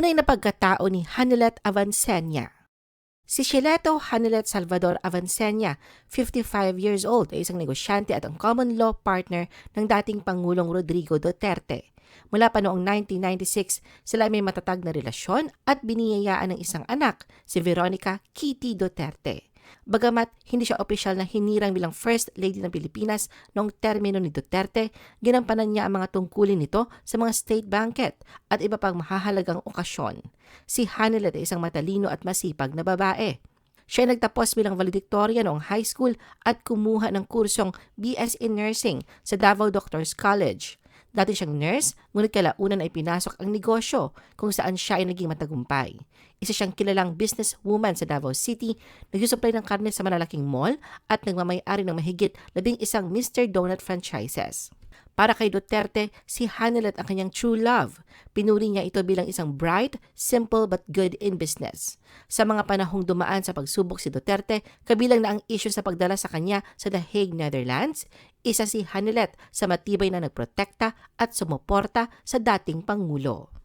Tunay na pagkatao ni Hanilet Avancenia. Si Shileto Hanilet Salvador Avancenia, 55 years old, ay isang negosyante at ang common law partner ng dating Pangulong Rodrigo Duterte. Mula pa noong 1996, sila ay may matatag na relasyon at biniyayaan ng isang anak, si Veronica Kitty Duterte. Bagamat hindi siya opisyal na hinirang bilang First Lady ng Pilipinas noong termino ni Duterte, ginampanan niya ang mga tungkulin nito sa mga state banquet at iba pang mahahalagang okasyon. Si Hanilet ay isang matalino at masipag na babae. Siya ay nagtapos bilang valedictorian noong high school at kumuha ng kursong BS in Nursing sa Davao Doctors College. Dati siyang nurse, ngunit kalaunan ay pinasok ang negosyo kung saan siya ay naging matagumpay. Isa siyang kilalang businesswoman sa Davao City, nagsusupply ng karne sa malalaking mall at nagmamayari ng mahigit labing isang Mr. Donut franchises. Para kay Duterte, si Hanilet ang kanyang true love. Pinuri niya ito bilang isang bright, simple but good in business. Sa mga panahong dumaan sa pagsubok si Duterte, kabilang na ang issue sa pagdala sa kanya sa The Hague, Netherlands, isa si Hanilet sa matibay na nagprotekta at sumuporta sa dating Pangulo.